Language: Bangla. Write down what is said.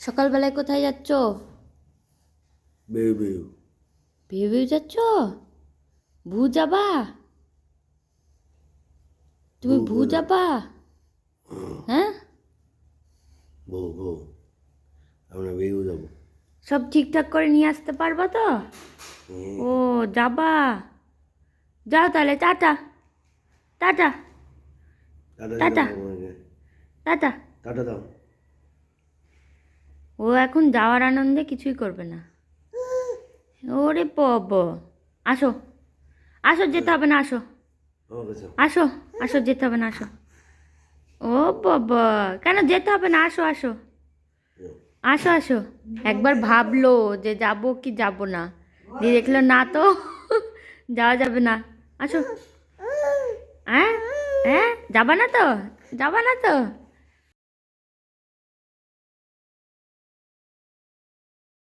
সকালবেলায় কোথায় যাচ্ছ? বেউ বেউ। যাচ্ছ? ভু যাবা? তুমি ভু যাবা? হ্যাঁ। বউ বউ আমরা বেউ যাব। সব ঠিকঠাক করে নিয়ে আসতে পারবা তো? ও যাবা। যাও তাহলে tata. Tata. Tata tata. Tata. Tata দাও। ও এখন যাওয়ার আনন্দে কিছুই করবে না। ওরে পব আসো। আসো যেতে হবে না আসো। আসো আসো যেতে হবে না আসো। ও বাবা। কেন যেতে হবে না আসো আসো। আসো আসো। একবার ভাবলো যে যাব কি যাব না। দিয়ে দেখল না তো। যাওয়া যাবে না। আসো। হ্যাঁ? হ্যাঁ? যাবা না তো? যাবা না তো?